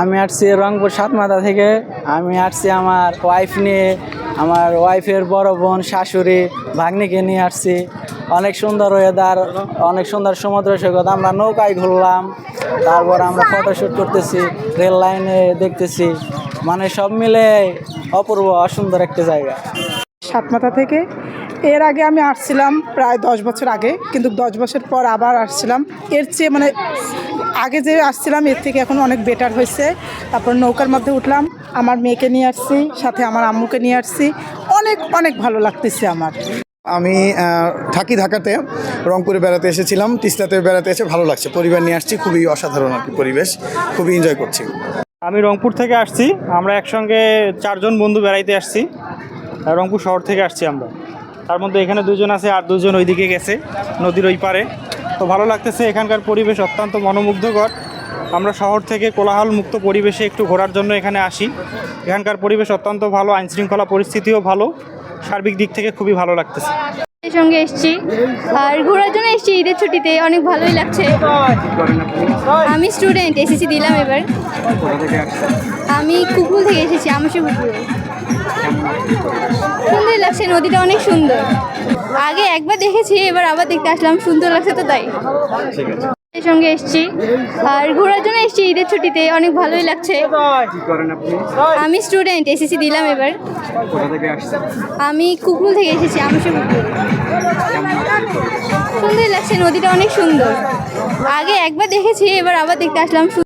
আমি আসছি রংপুর সাতমাথা থেকে। আমি আসছি আমার ওয়াইফ নিয়ে, আমার ওয়াইফের বড় বোন শাশুড়ি ভাগ্নিকে নিয়ে আসছি। অনেক সুন্দর ওয়েদার অনেক সুন্দর সমুদ্র সৈকত। আমরা নৌকায় ঘুরলাম, তারপর আমরা ফটোশ্যুট করতেছি রেল লাইনে দেখতেছি। মানে সব মিলে অপূর্ব, অসুন্দর একটা জায়গা। সাতমাথা থেকে এর আগে আমি আসছিলাম প্রায় দশ বছর আগে কিন্তু দশ বছর পর আবার আসছিলাম। এর চেয়ে মানে আগে যে আসছিলাম এর থেকে এখন অনেক বেটার হয়েছে। তারপর নৌকার মধ্যে উঠলাম আমার মেয়েকে নিয়ে আসছি সাথে আমার আম্মুকে নিয়ে আসছি। অনেক অনেক ভালো লাগতেছে আমার। আমি থাকি ঢাকাতে রংপুরে বেড়াতে এসেছিলাম তিস্তাতে বেড়াতে এসে ভালো লাগছে। পরিবার নিয়ে আসছি খুবই অসাধারণ আর কি পরিবেশ খুবই এনজয় করছি। আমি রংপুর থেকে আসছি আমরা একসঙ্গে চারজন বন্ধু বেড়াইতে আসছি। রংপুর শহর থেকে আসছি আমরা। তার মধ্যে এখানে দুজন আছে আর দুজন ওইদিকে গেছে নদীর ওই পারে। তো ভালো লাগতেছে, এখানকার পরিবেশ অত্যন্ত মনোমুগ্ধকর। আমরা শহর থেকে কোলাহল মুক্ত পরিবেশে একটু ঘোরার জন্য এখানে আসি। এখানকার পরিবেশ অত্যন্ত ভালো, আইনশৃঙ্খলা পরিস্থিতিও ভালো, সার্বিক দিক থেকে খুবই ভালো লাগতেছে। সঙ্গে এসেছি, আর ঘোরার জন্য এসেছি ঈদের ছুটিতে, অনেক ভালোই লাগছে। আমি স্টুডেন্ট এসেছি দিলাম এবার। আমি কুকুল থেকে এসেছি আমসি কুকুল সুন্দর লাগছে নদীটা অনেক সুন্দর। আগে একবার দেখেছি এবার আবার দেখতে আসলাম সুন্দর লাগছে তো তাই। সঙ্গে এসেছি। আর ঘোরার জন্য এসেছি ঈদের ছুটিতে অনেক ভালোই লাগছে। আমি স্টুডেন্ট এসেছি দিলাম এবার। আমি কুকুল থেকে এসেছি আমি সুন্দর লাগছে নদীটা অনেক সুন্দর। আগে একবার দেখেছি এবার আবার দেখতে আসলাম